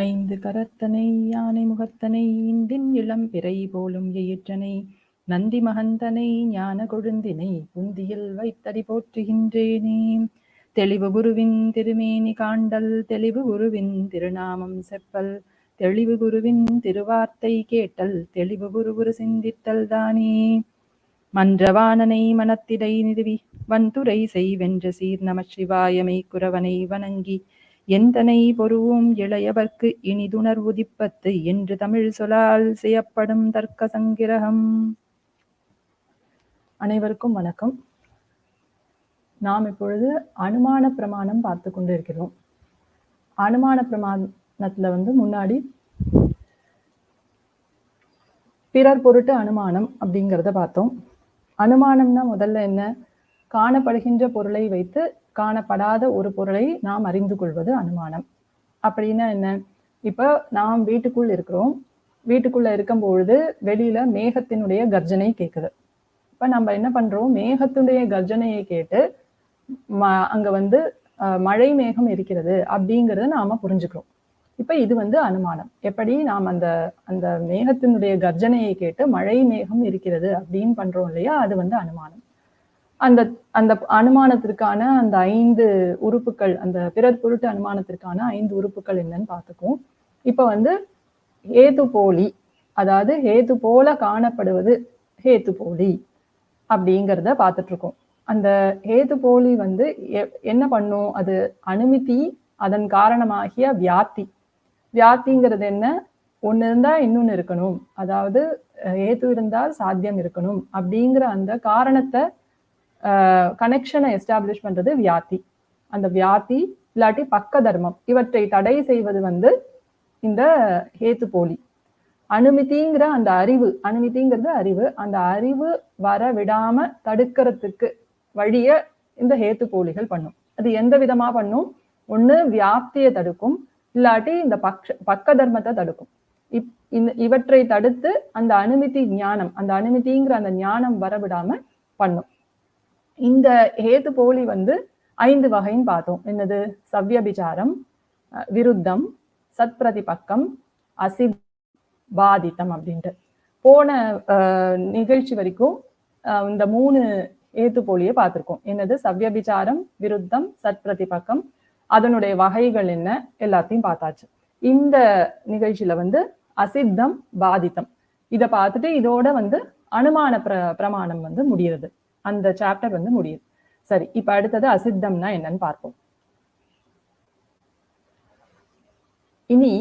ஐந்து கரத்தனை யானை முகத்தனை இந்தின் இளம் பிறை போலும் எயிற்றனை நந்தி மகந்தனை ஞான கொழுந்தினை புந்தியில் வைத்தடி போற்றுகின்றேனே. தெளிவு குருவின் திருமேனி காண்டல் தெளிவு குருவின் திருநாமம் செப்பல் தெளிவு குருவின் திருவார்த்தை கேட்டல் தெளிவு குரு குரு சிந்தித்தல் தானே. மன்றவானனை மனத்திடை நிறுவி வன்துரை செய்வென்ற சீர் நம சிவாயமை குரவனை வணங்கி எந்தனை பொருவும் இளையவர்க்கு இனிதுணர் உதிப்பத்து என்று தமிழ் சொலால் செய்யப்படும் தர்க்க சங்கிரகம். அனைவருக்கும் வணக்கம். நாம் இப்பொழுது அனுமான பிரமாணம் பார்த்து கொண்டு இருக்கிறோம் அனுமான பிரமாணத்துல வந்து முன்னாடி பிறர் பொருட்டு அனுமானம் அப்படிங்கிறத பார்த்தோம். அனுமானம்னா முதல்ல என்ன? காணப்படுகின்ற பொருளை வைத்து காணப்படாத ஒரு பொருளை நாம் அறிந்து கொள்வது அனுமானம். அப்படின்னா என்ன? இப்போ நாம் வீட்டுக்குள் இருக்கிறோம். வீட்டுக்குள்ள இருக்கும் பொழுது வெளியில மேகத்தினுடைய கர்ஜனை கேட்குது இப்போ நம்ம என்ன பண்றோம்? மேகத்தினுடைய கர்ஜனையை கேட்டு அங்க வந்து மழை மேகம் இருக்கிறது அப்படிங்கறத நாம புரிஞ்சுக்கிறோம். இப்ப இது வந்து அனுமானம். எப்படி நாம் அந்த அந்த மேகத்தினுடைய கர்ஜனையை கேட்டு மழை மேகம் இருக்கிறது அப்படின்னு பண்றோம் இல்லையா? அது வந்து அனுமானம். அந்த அந்த அனுமானத்திற்கான அந்த ஐந்து உறுப்புகள் அந்த பிறர் பொருட்டு அனுமானத்திற்கான ஐந்து உறுப்புகள் என்னன்னு பார்த்துக்குவோம். இப்போ வந்து ஹேது போலி அதாவது ஹேது போல காணப்படுவது ஹேத்து போலி அப்படிங்கிறத பார்த்துட்டு இருக்கோம் அந்த ஹேது போலி வந்து என்ன பண்ணும்? அது அனுமதி அதன் காரணமாகிய வியாத்தி. வியாத்திங்கிறது என்ன? ஒன்று இருந்தால் இன்னொன்று இருக்கணும். அதாவது ஏது இருந்தால் சாத்தியம் இருக்கணும் அப்படிங்கிற அந்த காரணத்தை கனெக்ஷனை எஸ்டாப்ளிஷ் பண்றது வியாதி. அந்த வியாதி இல்லாட்டி பக்க தர்மம். இவற்றை தடை செய்வது வந்து இந்த ஹேத்து போலி. அனுமதிங்கிற அந்த அறிவு அனுமதிங்கிறது அறிவு. அந்த அறிவு வர விடாம தடுக்கிறதுக்கு வழிய இந்த ஹேத்து போலிகள் பண்ணும். அது எந்த விதமா பண்ணும்? ஒண்ணு வியாப்தியை தடுக்கும். இல்லாட்டி இந்த பக்ஷ பக்க தர்மத்தை தடுக்கும். இப் இந்த இவற்றை தடுத்து அந்த அனுமதி ஞானம் அந்த அனுமதிங்கிற அந்த ஞானம் வரவிடாம பண்ணும். இந்த ஹேது போலி வந்து ஐந்து வகைன்னு பார்த்தோம். என்னது? சவ்யபிச்சாரம் விருத்தம் சத் பிரதிபக்கம் அசி பாதித்தம் அப்படின்ட்டு. போன நிகழ்ச்சி வரைக்கும் இந்த மூணு ஏத்து போலியை பார்த்திருக்கோம். என்னது? சவ்யபிச்சாரம் விருத்தம் சத் பிரதிபக்கம் அதனுடைய வகைகள் என்ன? எல்லாத்தையும் பார்த்தாச்சு. இந்த நிகழ்ச்சியில வந்து அசித்தம் பாதித்தம். இதை பார்த்துட்டு இதோட வந்து அனுமான பிர பிரமாணம் வந்து முடியுது அந்த சாப்டர் வந்து முடியுது. சரி இப்ப அடுத்தது அசித்தம்னா என்னன்னு பார்ப்போம். இனி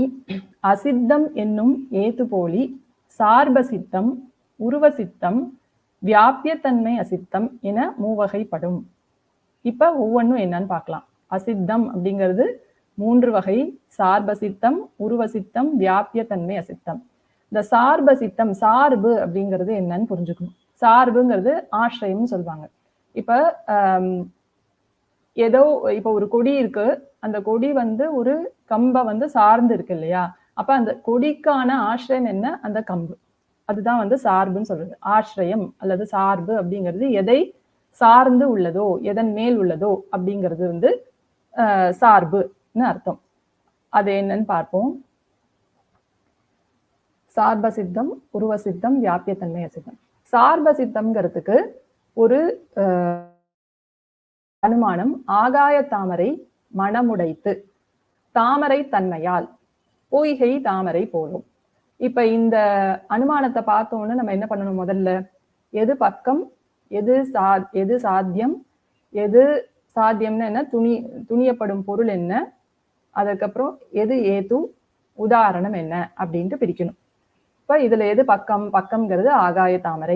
அசித்தம் என்னும் ஏத்துப்போலி சார்ப சித்தம் உருவ சித்தம் வியாபியத்தன்மை அசித்தம் என மூவகைப்படும். இப்ப ஒவ்வொன்றும் என்னன்னு பார்க்கலாம். அசித்தம் அப்படிங்கிறது மூன்று வகை சார்ப சித்தம் உருவ சித்தம் வியாபியத்தன்மை அசித்தம். இந்த சார்ப சித்தம் சார்பு அப்படிங்கிறது என்னன்னு புரிஞ்சுக்கணும். சார்புங்கிறது ஆசிரியம்னு சொல்லுவாங்க இப்போ ஏதோ இப்போ ஒரு கொடி இருக்கு. அந்த கொடி வந்து ஒரு கம்பை வந்து சார்ந்து இருக்கு இல்லையா? அப்ப அந்த கொடிக்கான ஆசிரியம் என்ன? அந்த கம்பு. அதுதான் வந்து சார்புன்னு சொல்றது. ஆசிரியம் அல்லது சார்பு அப்படிங்கிறது எதை சார்ந்து உள்ளதோ எதன் மேல் உள்ளதோ அப்படிங்கிறது வந்து சார்புன்னு அர்த்தம். அது என்னன்னு பார்ப்போம். சார்ப சித்தம் உருவ சித்தம் வியாபியத்தன்மை சித்தம் சார்ப சித்தம்ங்கிறதுக்கு ஒரு அனுமானம் ஆகாய தாமரை மனமுடைத்து தாமரை தன்மையால் பொய்கை தாமரை போலும். இப்ப இந்த அனுமானத்தை பார்த்தோன்னு நம்ம என்ன பண்ணணும் முதல்ல? எது பக்கம் எது சா எது சாத்தியம் எது சாத்தியம்னா என்ன? துணி துணியப்படும் பொருள் என்ன? அதுக்கப்புறம் எது ஏது? உதாரணம் என்ன? அப்படின்ட்டு பிரிக்கணும். இப்ப இதுல எது பக்கம்? பக்கம்ங்கிறது ஆகாய தாமரை.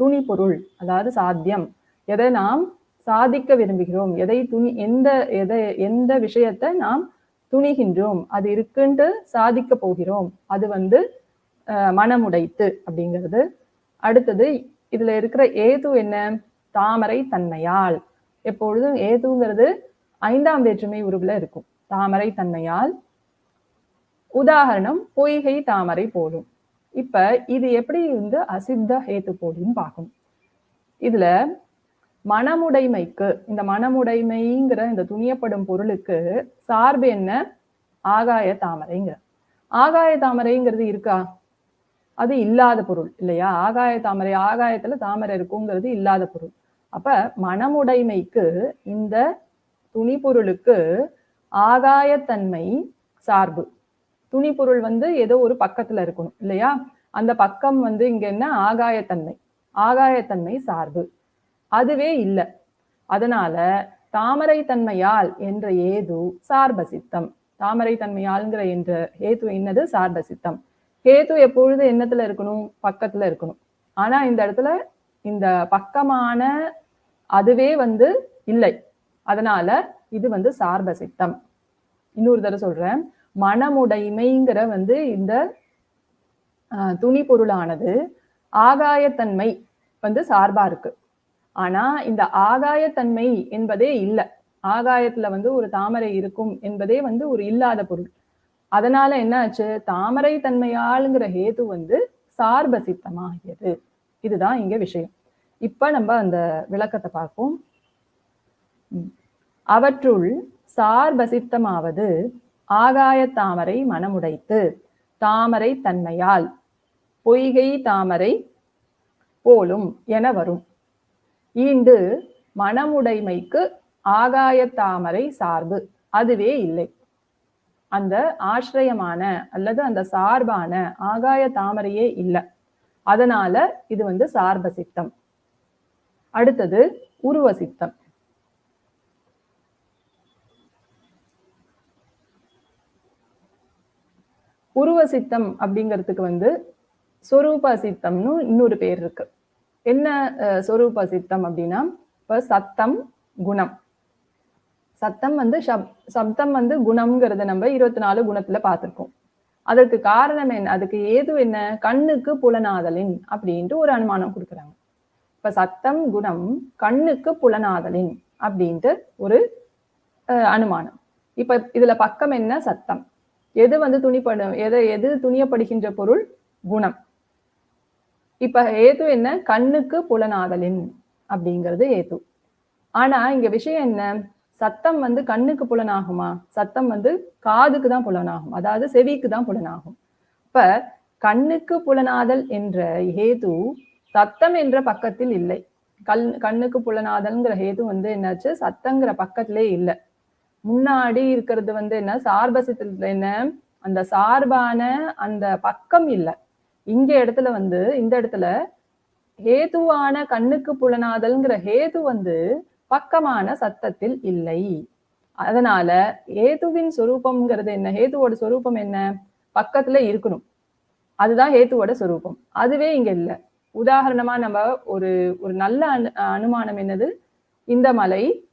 துணி பொருள் அதாவது சாத்தியம். எதை நாம் சாதிக்க விரும்புகிறோம்? எதை துணி எந்த எதை எந்த விஷயத்தை நாம் துணிகின்றோம்? அது இருக்குன்ட்டு சாதிக்க போகிறோம். அது வந்து மனமுடைத்து அப்படிங்கிறது. அடுத்தது இதுல இருக்கிற ஏது என்ன? தாமரை தன்மையால். எப்பொழுதும் ஏதுங்கிறது ஐந்தாம் வேற்றுமை உருவில் இருக்கும். தாமரை தன்மையால். உதாரணம் பொய்கை தாமரை போலும். இப்ப இது எப்படி வந்து அசித்த ஹேத்து போடின்னு பார்க்கணும் இதுல மனமுடைமைக்கு இந்த மனமுடைமைங்கிற இந்த துணியப்படும் பொருளுக்கு சார்பு என்ன? ஆகாய தாமரைங்கிற ஆகாய தாமரைங்கிறது இருக்கா? அது இல்லாத பொருள் இல்லையா? ஆகாய தாமரை ஆகாயத்துல தாமரை இருக்குங்கிறது இல்லாத பொருள். அப்ப மனமுடைமைக்கு இந்த துணி பொருளுக்கு ஆகாயத்தன்மை சார்பு. துணி பொருள் வந்து ஏதோ ஒரு பக்கத்துல இருக்கணும் இல்லையா? அந்த பக்கம் வந்து இங்க என்ன? ஆகாயத்தன்மை. ஆகாயத்தன்மை சார்பு. அதுவே இல்லை. அதனால தாமரை தன்மையால் என்ற ஏது சார்பசித்தம். தாமரை தன்மையால்ங்கிற என்ற ஏது என்னது? சார்பசித்தம். கேது எப்பொழுது என்னத்துல இருக்கணும்? பக்கத்துல இருக்கணும். ஆனா இந்த இடத்துல இந்த பக்கமான அதுவே வந்து இல்லை. அதனால இது வந்து சார்பசித்தம். இன்னொரு தடவை சொல்றேன். மனமுடைமைங்கிற வந்து இந்த துணி பொருளானது ஆகாயத்தன்மை வந்து சார்பா இருக்கு. ஆனா இந்த ஆகாயத்தன்மை என்பதே இல்லை. ஆகாயத்துல வந்து ஒரு தாமரை இருக்கும் என்பதே வந்து ஒரு இல்லாத பொருள். அதனால என்ன ஆச்சு? தாமரை தன்மையாளுங்கிற ஹேது வந்து சார்பசித்தமாகியது. இதுதான் இங்க விஷயம். இப்ப நம்ம அந்த விளக்கத்தை பார்ப்போம். அவற்றுள் சார்பசித்தமாவது ஆகாய தாமரை மனமுடைத்து தாமரை தன்மையால் பொய்கை தாமரை போலும் என வரும். ஈண்டு மனமுடைமைக்கு ஆகாய தாமரை சார்பு அதுவே இல்லை. அந்த ஆசிரியமான அல்லது அந்த சார்பான ஆகாய தாமரையே இல்லை. அதனால இது வந்து சார்ப சித்தம் அடுத்தது உருவ சித்தம் உருவ சித்தம் அப்படிங்கிறதுக்கு வந்து சொரூப சித்தம்னு இன்னொரு பேர் இருக்கு. என்ன சொரூப சித்தம் அப்படின்னா இப்ப சத்தம் குணம். சத்தம் வந்து சப் சப்தம் வந்து குணம்ங்கிறத நம்ம இருபத்தி நாலு குணத்துல பார்த்துருக்கோம். அதற்கு காரணம் என்ன அதுக்கு ஏது என்ன? கண்ணுக்கு புலனாதலின் அப்படின்ட்டு ஒரு அனுமானம் கொடுக்குறாங்க. இப்ப சத்தம் குணம் கண்ணுக்கு புலனாதலின் அப்படின்ட்டு ஒரு அனுமானம். இப்ப இதுல பக்கம் என்ன? சத்தம். எது வந்து துணிப்படும் எதை எது துணியப்படுகின்ற பொருள்? குணம். இப்ப ஏது என்ன? கண்ணுக்கு புலனாதலின் அப்படிங்கிறது ஏது ஆனா இங்க விஷயம் என்ன? சத்தம் வந்து கண்ணுக்கு புலனாகுமா? சத்தம் வந்து காதுக்கு தான் புலனாகும். அதாவது செவிக்கு தான் புலனாகும். இப்ப கண்ணுக்கு புலனாதல் என்ற ஹேது சத்தம் என்ற பக்கத்தில் இல்லை. கல் கண்ணுக்கு புலனாதல்ங்கிற ஹேது வந்து என்னாச்சு? சத்தங்கிற பக்கத்திலே இல்லை. முன்னாடி இருக்கிறது வந்து என்ன? சார்பசத்துல என்ன? அந்த சார்பான அந்த பக்கம் இல்லை. இங்க இடத்துல வந்து இந்த இடத்துல ஹேதுவான கண்ணுக்கு புலனாதல்ங்கிற ஹேது வந்து பக்கமான சத்தத்தில் இல்லை. அதனால ஹேதுவின் சொரூபம்ங்கிறது என்ன? ஹேதுவோட சொரூபம் என்ன? பக்கத்துல இருக்கணும். அதுதான் ஹேத்துவோட சொரூபம். அதுவே இங்க இல்லை. உதாரணமா நம்ம ஒரு ஒரு நல்ல அனு அனுமானம் என்னது? இந்த மலை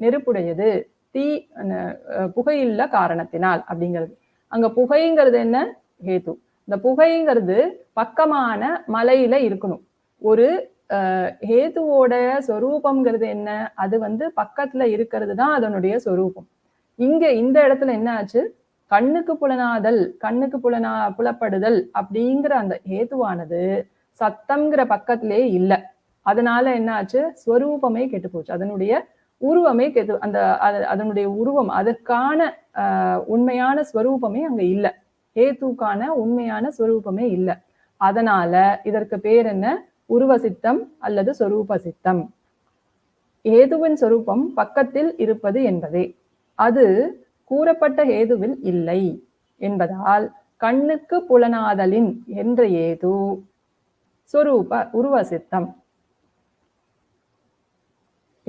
நெருப்புடையது. தீ புகையில்ல காரணத்தினால் அப்படிங்கிறது. அங்க புகைங்கிறது என்ன? ஹேத்து இந்த புகைங்கிறது பக்கமான மலையில இருக்கணும். ஒரு ஹேதுவோட சொரூபம்ங்கிறது என்ன? அது வந்து பக்கத்துல இருக்கிறது தான் அதனுடைய சொரூபம். இங்க இந்த இடத்துல என்ன ஆச்சு? கண்ணுக்கு புலனாதல் கண்ணுக்கு புலனா புலப்படுதல் அப்படிங்கிற அந்த ஹேதுவானது சத்தம்ங்கிற பக்கத்திலே இல்லை. அதனால என்ன ஆச்சு? ஸ்வரூபமே கெட்டு போச்சு. அதனுடைய உருவமே கெது அந்த அதனுடைய உருவம் அதற்கான உண்மையான ஸ்வரூபமே அங்க இல்லை. ஹேத்துக்கான உண்மையான ஸ்வரூபமே இல்லை. அதனால இதற்கு பேர் என்ன? உருவ சித்தம் அல்லது சொரூப சித்தம். ஏதுவின் சொரூபம் பக்கத்தில் இருப்பது என்பதே. அது கூறப்பட்ட ஏதுவில் இல்லை என்பதால் கண்ணுக்கு புலனாதலின் என்ற ஏது? சொரூப உருவ சித்தம்.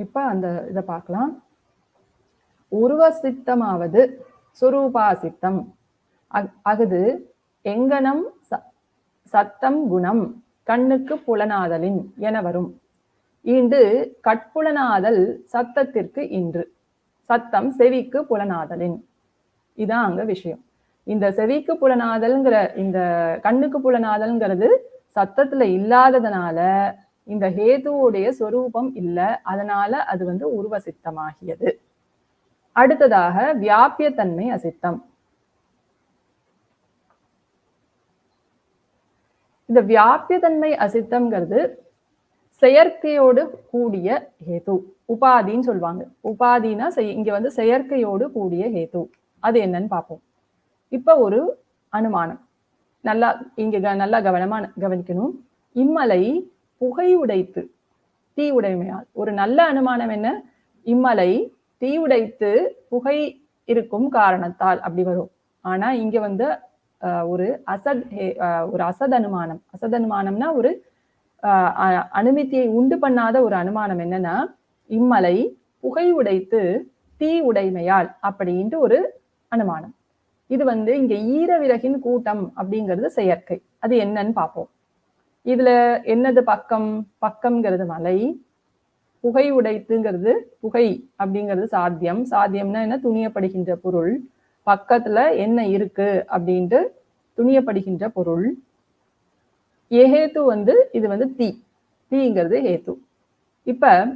இப்ப அந்த இதை பார்க்கலாம்? உருவ சித்தமாவது சொரூபாசித்தம் அகுது எங்கனம் சத்தம் குணம் கண்ணுக்கு புலனாதலின் என வரும். ஈண்டு கட்புலனாதல் சத்தத்திற்கு இன்று. சத்தம் செவிக்கு புலனாதலின். இதான் அங்க விஷயம். இந்த செவிக்கு புலனாதல்ங்கிற இந்த கண்ணுக்கு புலனாதல்ங்கிறது சத்தத்துல இல்லாததுனால இந்த ஹேதுவோடைய சொரூபம் இல்லை அதனால அது வந்து உருவ சித்தமாகியது அடுத்ததாக வியாபியத்தன்மை அசித்தம். இந்த வியாபியதன்மை அசித்தம்ங்கிறது செயற்கையோடு கூடிய ஹேது உபாதின்னு சொல்லுவாங்க. உபாதினா இங்க வந்து செயற்கையோடு கூடிய ஹேது. அது என்னன்னு பார்ப்போம். இப்ப ஒரு அனுமானம். நல்லா இங்க க- நல்லா கவனமா கவனிக்கணும். இம்மலை புகை உடைத்து தீ உடைமையால் ஒரு நல்ல அனுமானம் என்ன? இம்மலை தீ உடைத்து புகை இருக்கும் காரணத்தால் அப்படி வரும். ஆனா இங்க வந்து ஒரு அசத் ஒரு அசத் அனுமானம். அசத் அனுமானம்னா ஒரு அஹ், அ- அனுமதியை உண்டு பண்ணாத ஒரு அனுமானம் என்னன்னா இம்மலை புகை உடைத்து தீ உடைமையால் அப்படின்ட்டு ஒரு அனுமானம். இது வந்து இங்க ஈரவிறகின் கூட்டம் அப்படிங்கிறது செயற்கை. அது என்னன்னு பார்ப்போம். இதுல என்னது பக்கம்? பக்கம்ங்கிறது மலை. புகை உடைத்துங்கிறது புகை அப்படிங்கிறது சாத்தியம். சாத்தியம்னா என்ன? துணியப்படுகின்ற பொருள். பக்கத்துல என்ன இருக்கு அப்படின்ட்டு துணியப்படுகின்ற பொருள். ஏஹேத்து வந்து இது வந்து தீ. தீங்கிறது ஹேத்து. இப்ப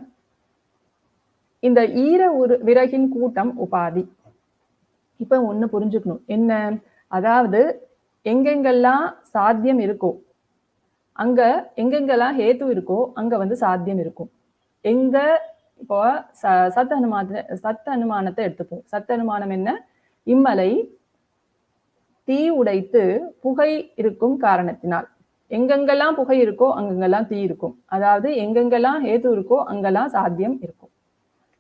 இந்த ஈர உரு விறகின் கூட்டம் உபாதி. இப்ப ஒண்ணு புரிஞ்சுக்கணும். என்ன? அதாவது எங்கெங்கெல்லாம் சாத்தியம் இருக்கோ அங்க எங்கெங்கெல்லாம் ஹேத்து இருக்கோ அங்க வந்து சாத்தியம் இருக்கும். எங்க இப்போ ச- சத் அனுமான சத் அனுமானத்தை எடுத்துப்போம். சத் அனுமானம் என்ன? இம்மலை தீ உடைத்து புகை இருக்கும் காரணத்தினால். எங்கெங்கெல்லாம் புகை இருக்கோ அங்கெங்கெல்லாம் தீ இருக்கும். அதாவது எங்கெங்கெல்லாம் ஹேத்து இருக்கோ அங்கெல்லாம் சாத்தியம் இருக்கும்.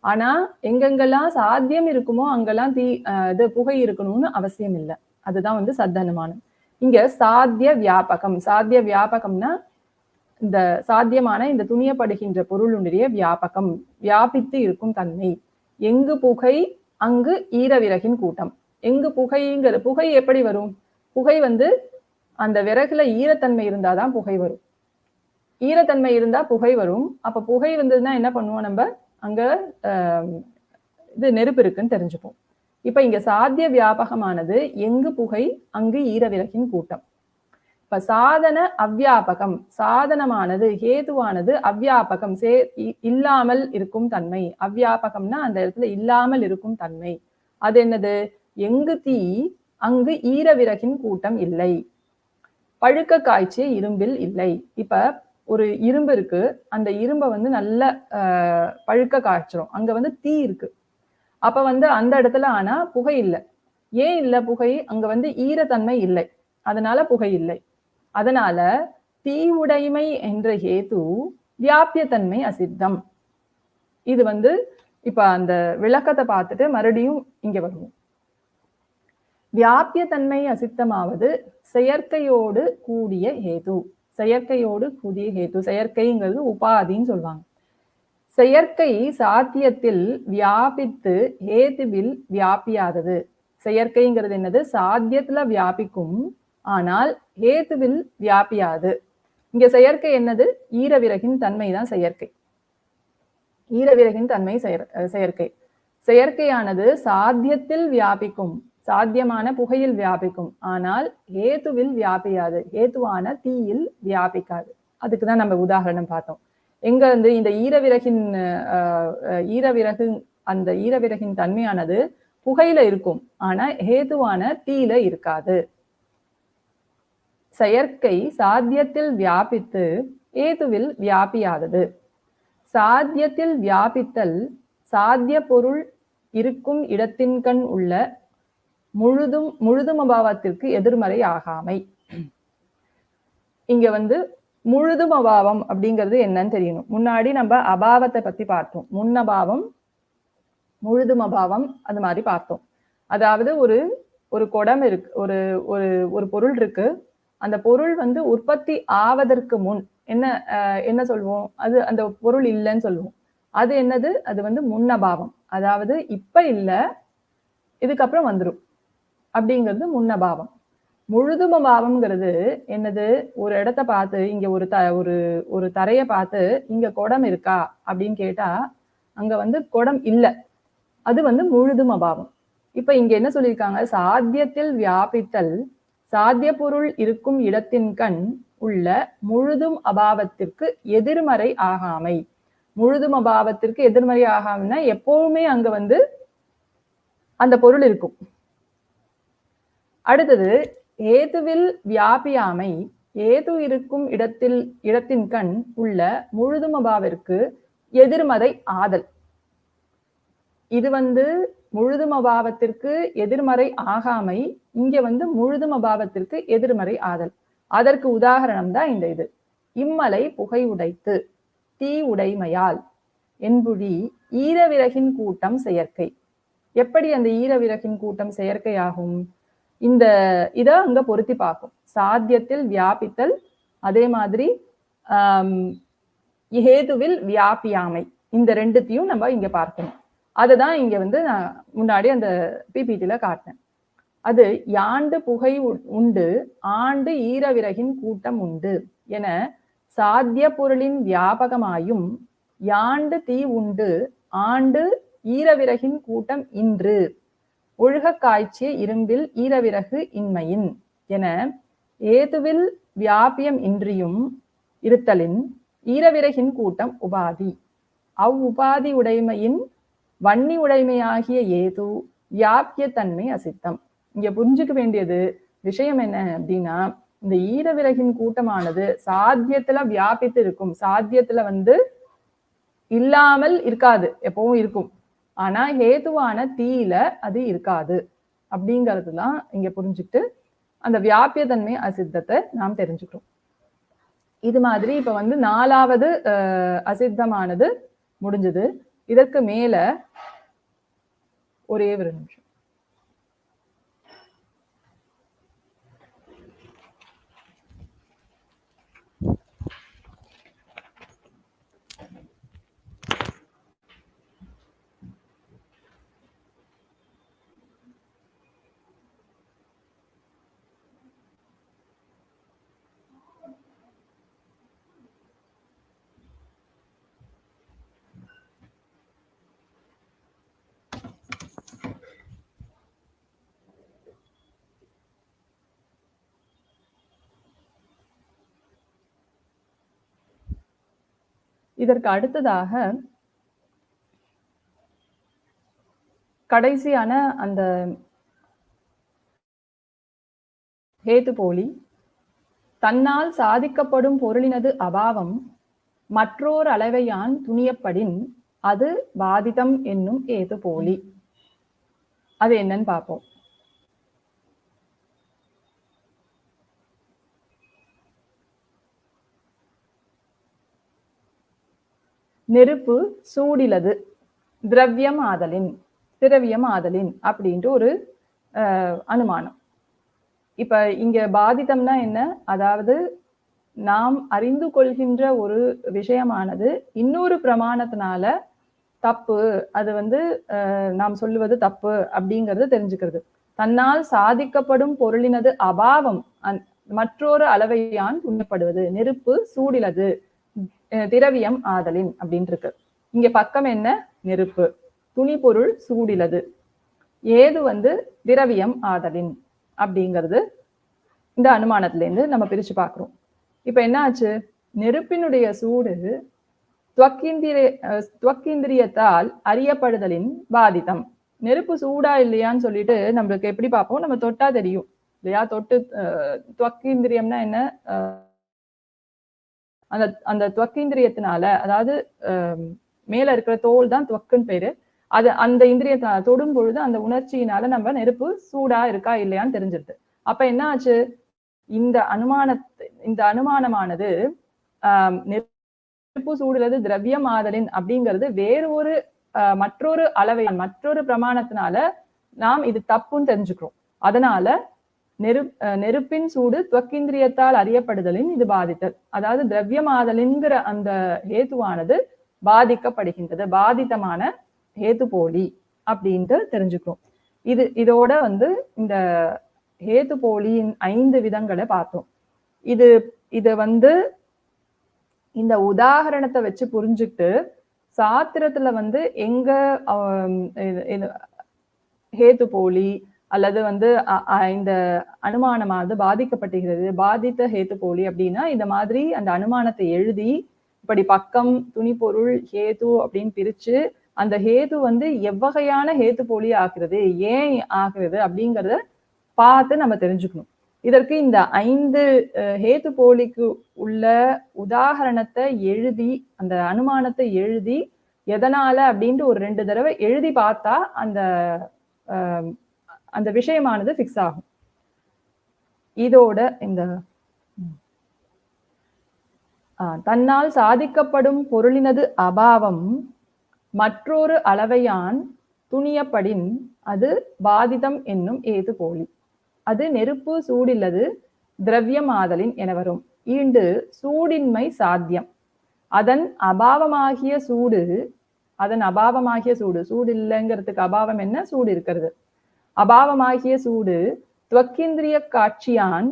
ஆனா எங்கெங்கெல்லாம் சாத்தியம் இருக்குமோ அங்கெல்லாம் தீ இது புகை இருக்கணும்னு அவசியம் இல்லை. அதுதான் வந்து சத்தனுமானம் இங்க சாத்திய வியாபகம். சாத்திய வியாபகம்னா இந்த சாத்தியமான இந்த துணியப்படுகின்ற பொருளுடைய வியாபகம். வியாபித்து இருக்கும் தன்மை. எங்கு புகை அங்கு ஈரவிறகின் கூட்டம். எங்கு புகைங்கிற புகை எப்படி வரும்? புகை வந்து அந்த விறகுல ஈரத்தன்மை இருந்தாதான் புகை வரும். ஈரத்தன்மை இருந்தா புகை வரும். அப்ப புகை வந்ததுன்னா என்ன பண்ணுவோம் நம்ம? அங்க இது நெருப்பு இருக்குன்னு தெரிஞ்சுப்போம். இப்ப இங்க சாத்திய வியாபகமானது எங்கு புகை அங்கு ஈரவிலகின் கூட்டம். இப்ப சாதன அவ்வியாபகம் சாதனமானது ஹேதுவானது அவ்வியாபகம் சே இ- இல்லாமல் இருக்கும் தன்மை. அவ்வியாபகம்னா அந்த இடத்துல இல்லாமல் இருக்கும் தன்மை. அது என்னது? எங்கு தீ அங்கு ஈரவிறகின் கூட்டம் இல்லை. பழுக்க காய்ச்சிய இரும்பில் இல்லை. இப்ப ஒரு இரும்பு இருக்கு. அந்த இரும்பை வந்து நல்ல ஆஹ், பழுக்க காய்ச்சிரும். அங்க வந்து தீ இருக்கு. அப்ப வந்து அந்த இடத்துல ஆனா புகை இல்லை. ஏன் இல்லை புகை? அங்க வந்து ஈரத்தன்மை இல்லை. அதனால புகை இல்லை. அதனால தீவுடைமை என்ற ஹேது வியாபியத்தன்மை அசித்தம். இது வந்து இப்ப அந்த விளக்கத்தை பார்த்துட்டு மறுபடியும் இங்க வருவோம். வியாபியத்தன்மை அசித்தமாவது செயற்கையோடு கூடிய ஹேது. செயற்கையோடு கூடிய ஹேது. செயற்கைங்கிறது உபாதின்னு சொல்லுவாங்க. செயற்கை சாத்தியத்தில் வியாபித்து ஹேதுவில் வியாபியாதது. செயற்கைங்கிறது என்னது? சாத்தியத்துல வியாபிக்கும் ஆனால் ஹேதுவில் வியாபியாது. இங்க செயற்கை என்னது? ஈரவிறகின் தன்மை தான் செயற்கை. ஈரவிறகின் தன்மை அஹ் செயற்கை. செயற்கையானது சாத்தியத்தில் வியாபிக்கும் சாத்தியமான புகையில் வியாபிக்கும் ஆனால் ஹேத்துவில் வியாபியாது. ஹேத்துவான தீயில் வியாபிக்காது. அதுக்கு தான் நம்ம உதாரணம் பார்த்தோம். எங்க வந்து இந்த ஈரவிறகின் ஈரவிறகு அந்த ஈரவிறகின் தன்மையானது புகையில இருக்கும். ஆனா ஹேதுவான தீயில இருக்காது. செயற்கை சாத்தியத்தில் வியாபித்து ஏதுவில் வியாபியாதது. சாத்தியத்தில் வியாபித்தல் சாத்திய பொருள் இருக்கும் இடத்தின்கண் உள்ள முழுதும் முழுதும் அபாவத்திற்கு எதிர்மறை ஆகாமை. இங்க வந்து முழுதும் அபாவம் அப்படிங்கிறது என்னன்னு தெரியணும். முன்னாடி நம்ம அபாவத்தை பத்தி பார்த்தோம். முன்னபாவம் முழுதும் அபாவம் அது மாதிரி பார்த்தோம். அதாவது ஒரு ஒரு குடம் இருக்கு ஒரு ஒரு ஒரு பொருள் இருக்கு. அந்த பொருள் வந்து உற்பத்தி ஆவதற்கு முன் என்ன அஹ், என்ன சொல்லுவோம் அது அந்த பொருள் இல்லைன்னு சொல்லுவோம் அது என்னது? அது வந்து முன்னபாவம். அதாவது இப்ப இல்லை இதுக்கப்புறம் வந்துடும் அப்படிங்கிறது முன்னபாவம். முழுதும பாவம்ங்கிறது என்னது? ஒரு இடத்த பார்த்து இங்க ஒரு த ஒரு ஒரு தரைய பார்த்து இங்க குடம் இருக்கா? அப்படின்னு கேட்டா அங்க வந்து குடம் இல்ல. அது வந்து முழுதும் அபாவம் இப்ப இங்க என்ன சொல்லியிருக்காங்க? சாத்தியத்தில் வியாபித்தல் சாத்திய பொருள் இருக்கும் இடத்தின் கண் உள்ள முழுதும் அபாவத்திற்கு எதிர்மறை ஆகாமை. முழுதும் அபாவத்திற்கு எதிர்மறை ஆகாமைன்னா எப்பவுமே அங்க வந்து அந்த பொருள் இருக்கும். அடுத்தது ஏதுவில் வியாபியாமை ஏது இருக்கும் இடத்தில் இடத்தின் கண் உள்ள முழுதுமபாவிற்கு எதிர்மறை ஆதல். இது வந்து முழுதுமபாவத்திற்கு எதிர்மறை ஆகாமை இங்க வந்து முழுதும் அபாவத்திற்கு எதிர்மறை ஆதல். அதற்கு உதாரணம் தான் இந்த இது. இம்மலை புகை உடைத்து தீ உடைமையால் என்புழி ஈரவிறகின் கூட்டம் செயற்கை. எப்படி அந்த ஈரவிறகின் கூட்டம் செயற்கையாகும்? இந்த இதை அங்க பொருத்தி பார்க்கும் சாத்தியத்தில் வியாபித்தல் அதே மாதிரி ஹேதுவில் வியாபியாமை. இந்த ரெண்டுத்தையும் நம்ம இங்க பார்க்கணும். அதுதான் இங்க வந்து நான் முன்னாடி அந்த பிபிடியில காட்டினேன். அது யாண்டு புகை உண்டு ஆண்டு ஈரவிறகின் கூட்டம் உண்டு என சாத்திய பொருளின் வியாபகமாயும் யாண்டு தீ உண்டு ஆண்டு ஈரவிறகின் கூட்டம் இன்று ஒழுக காய்ச்சிய இரும்பில் ஈரவிறகு இன்மையின் என ஏதுவில் வியாபியம் இன்றியும் இருத்தலின் ஈரவிறகின் கூட்டம் உபாதி. அவ் உபாதி உடைமையின் வன்னி உடைமையாகிய ஏது வியாபிய தன்மை அசித்தம். இங்க புரிஞ்சுக்க வேண்டியது விஷயம் என்ன அப்படின்னா இந்த ஈரவிறகின் கூட்டமானது சாத்தியத்துல வியாபித்து இருக்கும். சாத்தியத்துல வந்து இல்லாமல் இருக்காது. எப்பவும் இருக்கும். ஆனா ஹேதுவான தீயில அது இருக்காது. அப்படிங்கிறது தான் இங்க புரிஞ்சுட்டு அந்த வியாபிய தன்மை அசித்தத்தை நாம் தெரிஞ்சுக்கிறோம். இது மாதிரி இப்ப வந்து நாலாவது அசித்தமானது முடிஞ்சது. இதற்கு மேல ஒரே ஒரு நிமிஷம். இதற்கு அடுத்ததாக கடைசியான அந்த ஹேது போலி தன்னால் சாதிக்கப்படும் பொருளினது அபாவம் மற்றோர் அளவையான் துணியப்படின் அது பாதிதம் என்னும் ஏது போலி. அது என்னன்னு பார்ப்போம். நெருப்பு சூடிலது. திரவியம் ஆதலின் திரவியம் ஆதலின் அப்படின்ட்டு ஒரு அனுமானம். இப்ப இங்க பாதிதம்னா என்ன? அதாவது நாம் அறிந்து கொள்கின்ற ஒரு விஷயமானது இன்னொரு பிரமாணத்தினால தப்பு. அது வந்து நாம் சொல்லுவது தப்பு அப்படிங்கிறது தெரிஞ்சுக்கிறது. தன்னால் சாதிக்கப்படும் பொருளினது அபாவம். மற்றொரு அளவையான் உண்ணப்படுவது நெருப்பு சூடிலது. திரவியம் ஆதலின் அப்படின்னு இருக்கு இங்க பக்கம் என்ன? நெருப்பு. துணி பொருள் சூடிலது. ஏது வந்து திரவியம் ஆதலின் அப்படிங்கிறது இந்த அனுமானத்திலேருந்து நம்ம பிரிச்சு பார்க்குறோம். இப்ப என்ன ஆச்சு? நெருப்பினுடைய சூடு துவக்கிந்திரிய துவக்கிந்திரியத்தால் அறியப்படுதலின் பாதிதம் நெருப்பு சூடா இல்லையான்னு சொல்லிட்டு நம்மளுக்கு எப்படி பார்ப்போம்? நம்ம தொட்டா தெரியும். இல்லையா? தொட்டு துவக்கிந்திரியம்னா என்ன? அந்த அந்த துவக்கேந்திரியத்தினால அதாவது மேல இருக்கிற தோல் தான் துவக்குன்னு பேரு. அது அந்த இந்திரியத்தை தொடும் பொழுது அந்த உணர்ச்சியினால நம்ம நெருப்பு சூடா இருக்கா இல்லையான்னு தெரிஞ்சிருது. அப்ப என்ன ஆச்சு? இந்த அனுமான இந்த அனுமானமானது ஆஹ் நெருப்பு சூடுறது திரவியம் ஆதலின் அப்படிங்கிறது வேறு ஒரு மற்றொரு அளவை மற்றொரு பிரமாணத்தினால நாம் இது தப்புன்னு தெரிஞ்சுக்கிறோம். அதனால நெரு நெருப்பின் சூடு துவக்கிந்திரியத்தால் அறியப்படுதலின் இது பாதித்தல். அதாவது திரவியமாதலின்கிற அந்த ஹேத்துவானது பாதிக்கப்படுகின்றது. பாதித்தமான ஹேத்து போலி அப்படின்ட்டு தெரிஞ்சுக்கிறோம். இது இதோட வந்து இந்த ஹேத்து போலியின் ஐந்து விதங்களை பார்த்தோம். இது இத வந்து இந்த உதாகரணத்தை வச்சு புரிஞ்சுக்கிட்டு சாத்திரத்துல வந்து எங்க ஹேத்து போலி அல்லது வந்து இந்த அனுமானமானது பாதிக்கப்படுகிறது பாதித்த ஹேத்து போலி அப்படின்னா இந்த மாதிரி அந்த அனுமானத்தை எழுதி இப்படி பக்கம் துணிப்பொருள் ஹேது அப்படின்னு பிரிச்சு அந்த ஹேது வந்து எவ்வகையான ஹேத்து போலி ஆகிறது ஏன் ஆகிறது அப்படிங்கிறத பார்த்து நம்ம தெரிஞ்சுக்கணும். இதற்கு இந்த ஐந்து ஹேத்து போலிக்கு உள்ள உதாகரணத்தை எழுதி அந்த அனுமானத்தை எழுதி எதனால அப்படின்ட்டு ஒரு ரெண்டு தடவை எழுதி பார்த்தா அந்த அந்த விஷயமானது ஃபிக்ஸ் ஆகும். இதோட இந்த ஆஹ், தன்னால் சாதிக்கப்படும் பொருளினது அபாவம் மற்றொரு அளவையான் துணியப்படின் அது பாதிதம் என்னும் ஏது போலி. அது நெருப்பு சூடில்லது திரவியமாதலின் என வரும். ஈண்டு சூடின்மை சாத்தியம். அதன் அபாவமாகிய சூடு அதன் அபாவமாகிய சூடு. சூடு இல்லைங்கிறதுக்கு அபாவம் என்ன? சூடு இருக்கிறது. அபாவமாகிய சூடு துவக்கிந்திரிய காட்சியான்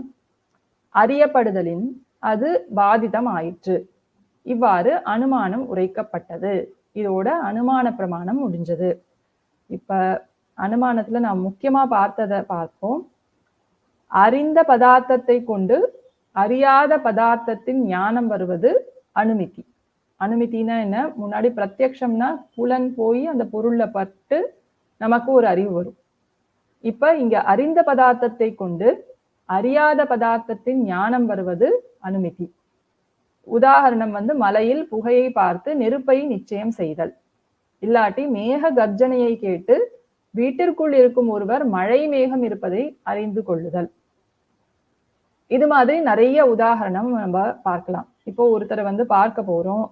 அறியப்படுதலின் அது பாதிதம் ஆயிற்று இவ்வாறு அனுமானம் உரைக்கப்பட்டது. இதோட அனுமான பிரமாணம் முடிஞ்சது. இப்ப அனுமானத்துல நாம் முக்கியமா பார்த்ததை பார்ப்போம். அறிந்த பதார்த்தத்தை கொண்டு அறியாத பதார்த்தத்தின் ஞானம் வருவது அனுமிதி. அனுமிதினா என்ன? முன்னாடி பிரத்யக்ஷம்னா புலன் போய் அந்த பொருள்ல பட்டு நமக்கு ஒரு அறிவு வரும். இப்ப இங்க அறிந்த பதார்த்தத்தை கொண்டு அறியாத பதார்த்தத்தின் ஞானம் வருவது அனுமதி. உதாரணம் வந்து மலையில் புகையை பார்த்து நெருப்பை நிச்சயம் செய்தல். இல்லாட்டி மேக கர்ஜனையை கேட்டு வீட்டிற்குள் இருக்கும் ஒருவர் மழை மேகம் இருப்பதை அறிந்து கொள்ளுதல். இது மாதிரி நிறைய உதாரணம் நம்ம பார்க்கலாம். இப்போ ஒருத்தரை வந்து பார்க்க போறோம்.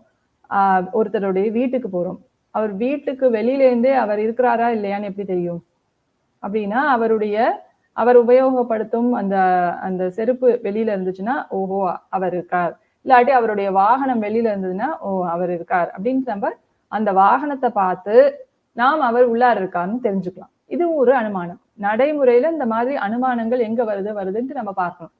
ஆஹ் ஒருத்தருடைய வீட்டுக்கு போறோம். அவர் வீட்டுக்கு வெளியில இருந்தே அவர் இருக்கிறாரா இல்லையான்னு எப்படி தெரியும்? அப்படின்னா அவருடைய அவர் உபயோகப்படுத்தும் அந்த அந்த செருப்பு வெளியில இருந்துச்சுன்னா ஓஹோ அவர் இருக்கார். இல்லாட்டி அவருடைய வாகனம் வெளியில இருந்ததுன்னா ஓ அவர் இருக்கார். அப்படின்னு நம்ம அந்த வாகனத்தை பார்த்து நாம் அவர் உள்ளார் இருக்காருன்னு தெரிஞ்சுக்கலாம். இது ஒரு அனுமானம். நடைமுறையில இந்த மாதிரி அனுமானங்கள் எங்க வருது வருதுன்ட்டு நம்ம பார்க்கணும்.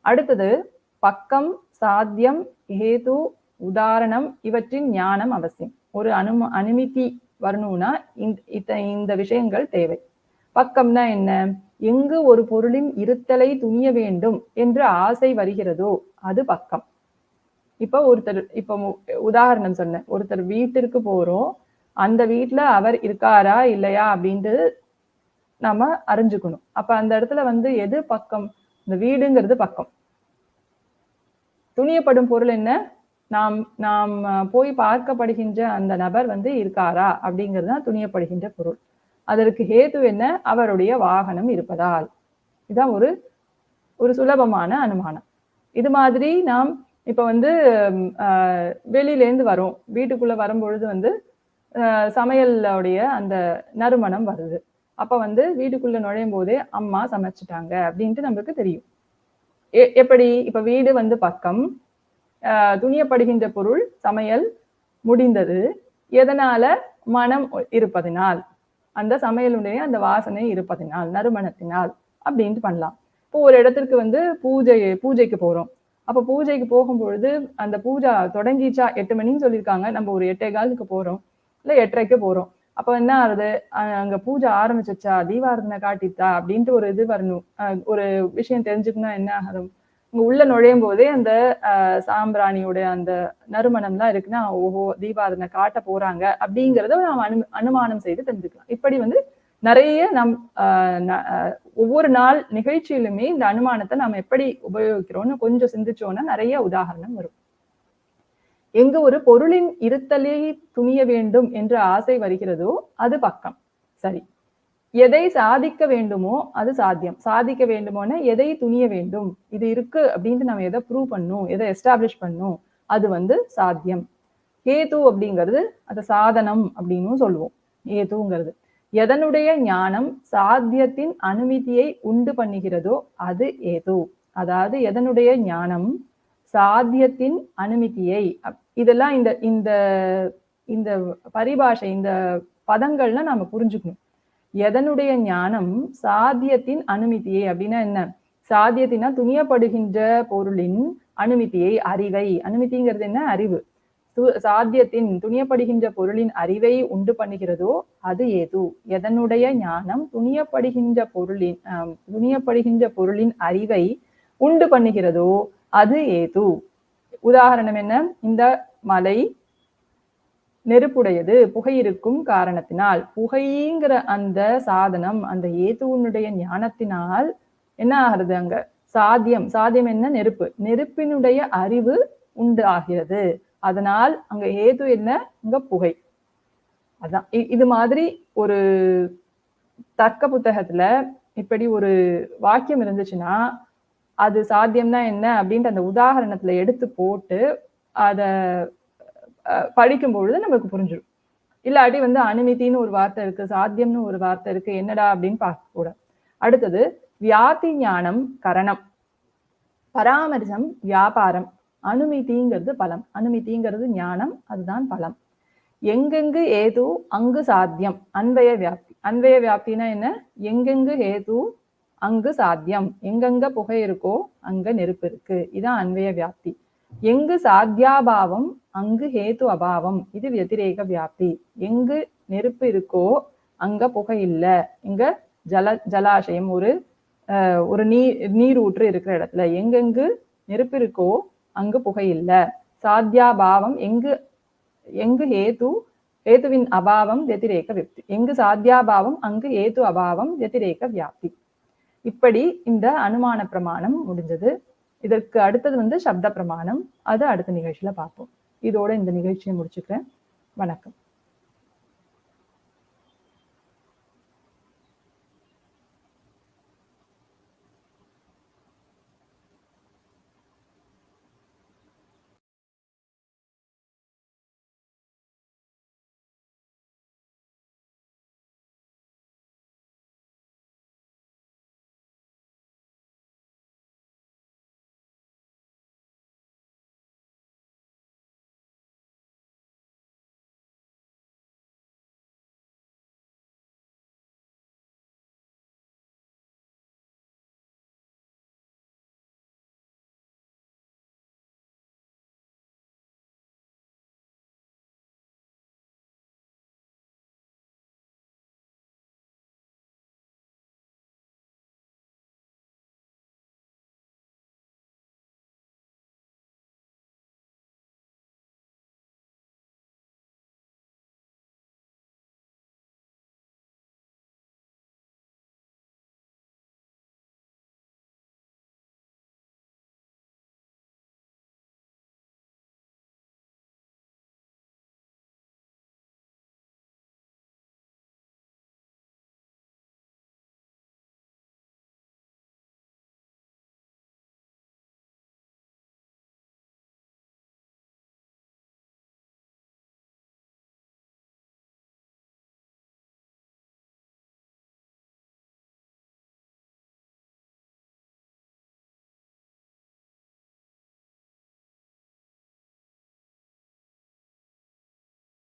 அடுத்தது பக்கம் சாத்தியம் ஹேது உதாரணம் இவற்றின் ஞானம் அவசியம். ஒரு அனும அனுமதி வரணும்னா இந்த இத்த- இந்த விஷயங்கள் தேவை. பக்கம்னா என்ன? எங்கு ஒரு பொருளின் இருத்தலை துணிய வேண்டும் என்று ஆசை வருகிறதோ அது பக்கம். இப்ப ஒருத்தர் இப்ப உதாரணம் சொன்னேன். ஒருத்தர் வீட்டிற்கு போறோம். அந்த வீட்டுல அவர் இருக்காரா இல்லையா அப்படின்ட்டு நம்ம அறிஞ்சுக்கணும். அப்ப அந்த இடத்துல வந்து எது பக்கம்? இந்த வீடுங்கிறது பக்கம். துணியப்படும் பொருள் என்ன? நாம் நாம் போய் பார்க்கப்படுகின்ற அந்த நபர் வந்து இருக்காரா அப்படிங்கிறது தான் துணியப்படுகின்ற பொருள். அதற்கு ஹேது என்ன? அவருடைய வாகனம் இருப்பதால். இதான் ஒரு ஒரு சுலபமான அனுமானம். இது மாதிரி நாம் இப்ப வந்து வெளியிலேருந்து வரோம். வீட்டுக்குள்ள வரும்பொழுது வந்து ஆஹ், சமையலுடைய அந்த நறுமணம் வருது. அப்ப வந்து வீட்டுக்குள்ள நுழையும் போதே அம்மா சமைச்சிட்டாங்க அப்படின்ட்டு நம்மளுக்கு தெரியும். எ- எப்படி? இப்ப வீடு வந்து பக்கம். துணியப்படுகின்ற பொருள் சமையல் முடிந்தது. எதனால மனம் இருப்பதினால்? அந்த சமையலுடைய அந்த வாசனை இருப்பதினால் நறுமணத்தினால் அப்படின்ட்டு பண்ணலாம். இப்போ ஒரு இடத்திற்கு வந்து பூஜை பூஜைக்கு போறோம். அப்ப பூஜைக்கு போகும்பொழுது அந்த பூஜை தொடங்கிச்சா எட்டு மணின்னு சொல்லியிருக்காங்க. நம்ம ஒரு எட்டே காலுக்கு போறோம். இல்ல எட்டரைக்கு போறோம். அப்ப என்ன ஆகுது? அங்கே அங்க பூஜை ஆரம்பிச்சிச்சா தீபாரதனை காட்டித்தா? அப்படின்ட்டு ஒரு இது வரணும். ஒரு விஷயம் தெரிஞ்சுக்கணும் என்ன ஆகும்? இங்க உள்ள நுழையும் போதே அந்த அஹ், சாம்பிராணியோட அந்த நறுமணம் தான் இருக்குன்னா ஓஹோ தீபாரதனை காட்ட போறாங்க அப்படிங்கறத நாம் அனு அனுமானம் செய்து தெரிஞ்சுக்கலாம். இப்படி வந்து நிறைய நம் ஆஹ் ஒவ்வொரு நாள் நிகழ்ச்சியிலுமே இந்த அனுமானத்தை நாம் எப்படி உபயோகிக்கிறோம்னு கொஞ்சம் சிந்திச்சோம்னா நிறைய உதாரணம் வரும். எங்க ஒரு பொருளின் இருத்தலை துணிய வேண்டும் என்ற ஆசை வருகிறதோ அது பக்கம். சரி. எதை சாதிக்க வேண்டுமோ அது சாத்தியம். சாதிக்க வேண்டுமோன்னா எதை துணிய வேண்டும்? இது இருக்கு அப்படின்ட்டு நம்ம எதை ப்ரூவ் பண்ணும் எதை எஸ்டாப்ளிஷ் பண்ணும் அது வந்து சாத்தியம். ஹேது அப்படிங்கிறது அது சாதனம் அப்படின்னும் சொல்லுவோம். ஏதுங்கிறது எதனுடைய ஞானம் சாத்தியத்தின் அனுமதியை உண்டு பண்ணுகிறதோ அது ஏதோ? அதாவது எதனுடைய ஞானம் சாத்தியத்தின் அனுமதியை? அப்- இதெல்லாம் இந்த இந்த இந்த பரிபாஷை இந்த பதங்கள்லாம் நாம புரிஞ்சுக்கணும். எதனுடைய ஞானம் சாத்தியத்தின் அனுமதியை? அப்படின்னா என்ன? சாத்தியத்தினா துணியப்படுகின்ற பொருளின் அனுமதியை அறிவை. அனுமதிங்கிறது என்ன? அறிவு. சாத்தியத்தின் துணியப்படுகின்ற பொருளின் அறிவை உண்டு பண்ணுகிறதோ அது ஏது? எதனுடைய ஞானம் துணியப்படுகின்ற பொருளின் துணியப்படுகின்ற பொருளின் அறிவை உண்டு பண்ணுகிறதோ அது ஏது? உதாரணம் என்ன? இந்த மலை நெருப்புடையது புகை இருக்கும் காரணத்தினால். புகைங்கிற அந்த சாதனம் அந்த ஏதுவனுடைய ஞானத்தினால் என்ன ஆகிறது அங்க? சாத்தியம். சாத்தியம் என்ன? நெருப்பு. நெருப்பினுடைய அறிவு உண்டு ஆகிறது. அதனால் அங்க ஏது என்ன? அங்க புகை. அதான். இது மாதிரி ஒரு தர்க்க புத்தகத்துல இப்படி ஒரு வாக்கியம் இருந்துச்சுன்னா அது சாத்தியம்னா என்ன? அப்படின்ட்டு அந்த உதாகரணத்துல எடுத்து போட்டு அத படிக்கும் பொழுது நமக்கு புரிஞ்சிடும் இல்லாட்டி வந்து அனுமதின்னு ஒரு வார்த்தை இருக்கு சாத்தியம்னு ஒரு வார்த்தை இருக்கு என்னடா அப்படின்னு பார்க்க கூட. அடுத்தது வியாதி ஞானம் கரணம். பராமரிசம் வியாபாரம். அனுமதிங்கிறது பலம். அனுமிதிங்கிறது ஞானம் அதுதான் பலம். எங்கெங்கு ஏது அங்கு சாத்தியம். அன்வய வியாப்தி. அன்வய வியாப்தினா என்ன? எங்கெங்கு ஏது அங்கு சாத்தியம். எங்கெங்க புகை இருக்கோ அங்க நெருப்பு இருக்கு. இதான் அன்வய வியாப்தி. எங்கு சாத்தியாபாவம் அங்கு ஹேது அபாவம். இது வத்திரேக வியாப்தி. எங்கு நெருப்பு இருக்கோ அங்க புகை இல்லை. இங்க ஜல ஜலாசயம் ஒரு அஹ், ஒரு நீர் நீரூற்று இருக்கிற இடத்துல. எங்கெங்கு நெருப்பு இருக்கோ அங்கு புகை இல்ல. சாத்தியாபாவம் எங்கு எங்கு ஹேது ஹேதுவின் அபாவம் வத்திரேக வியாப்தி. எங்கு சாத்தியாபாவம் அங்கு ஏது அபாவம் வத்திரேக வியாப்தி. இப்படி இந்த அனுமான பிரமாணம் முடிஞ்சது. இதற்கு அடுத்தது வந்து சப்த பிரமாணம். அது அடுத்த நிகழ்ச்சியில பார்ப்போம். இதோட இந்த நிகழ்ச்சியை முடிச்சுக்கிறேன். வணக்கம்.